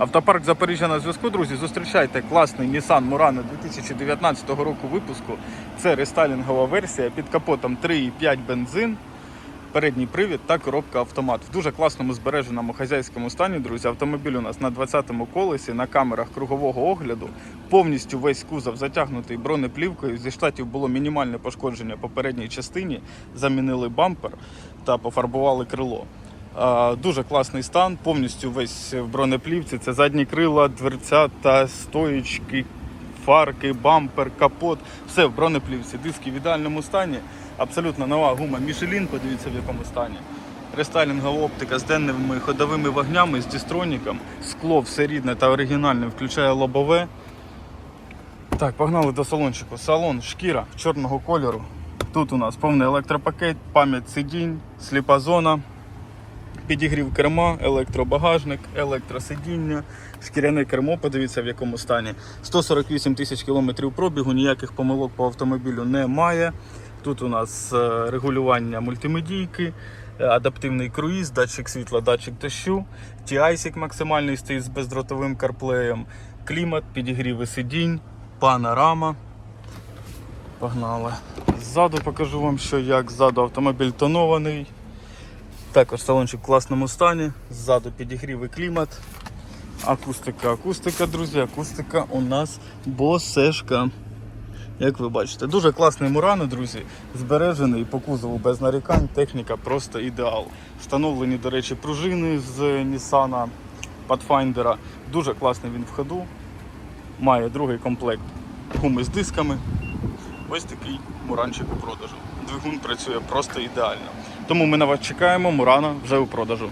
Автопарк Запоріжжя на зв'язку, друзі. Зустрічайте класний Nissan Murano 2019 року випуску. Це рестайлінгова версія під капотом 3,5 бензин, передній привід та коробка автомат. В дуже класному збереженому хазяйському стані, друзі. Автомобіль у нас на 20-му колесі, на камерах кругового огляду. Повністю весь кузов затягнутий бронеплівкою. Зі штатів було мінімальне пошкодження по передній частині. Замінили бампер та пофарбували крило. Дуже класний стан, повністю весь в бронеплівці. Це задні крила, дверця та стоїчки, фарки, бампер, капот. Все в бронеплівці. Диски в ідеальному стані. Абсолютно нова гума Michelin, подивіться в якому стані. Рестайлінгова оптика з денними ходовими вогнями, з дістроніком. Скло все рідне та оригінальне, включає лобове. Так, погнали до салончику. Салон, шкіра чорного кольору. Тут у нас повний електропакет, пам'ять сидінь, сліпа зона, підігрів керма, електробагажник, електросидіння, шкіряне кермо, подивіться в якому стані. 148 тисяч кілометрів пробігу, ніяких помилок по автомобілю немає. Тут у нас е, регулювання мультимедійки, е, адаптивний круїз, датчик світла, датчик дощу, TI-сік максимальний стоїть з бездротовим карплеєм, клімат, підігріви сидінь, панорама. Погнали. Ззаду покажу вам, що як ззаду автомобіль тонований. Також салончик в класному стані. Ззаду підігрів і клімат. Акустика, акустика, друзі, акустика у нас босешка. Як ви бачите, дуже класний Мурано, друзі, збережений по кузову без нарікань, техніка просто ідеал. Встановлені, до речі, пружини з Nissan Pathfinder. Дуже класний він в ходу. Має другий комплект гуми з дисками. Ось такий муранчик у продажу. Двигун працює просто ідеально. Тому ми на вас чекаємо. Мурана вже у продажу.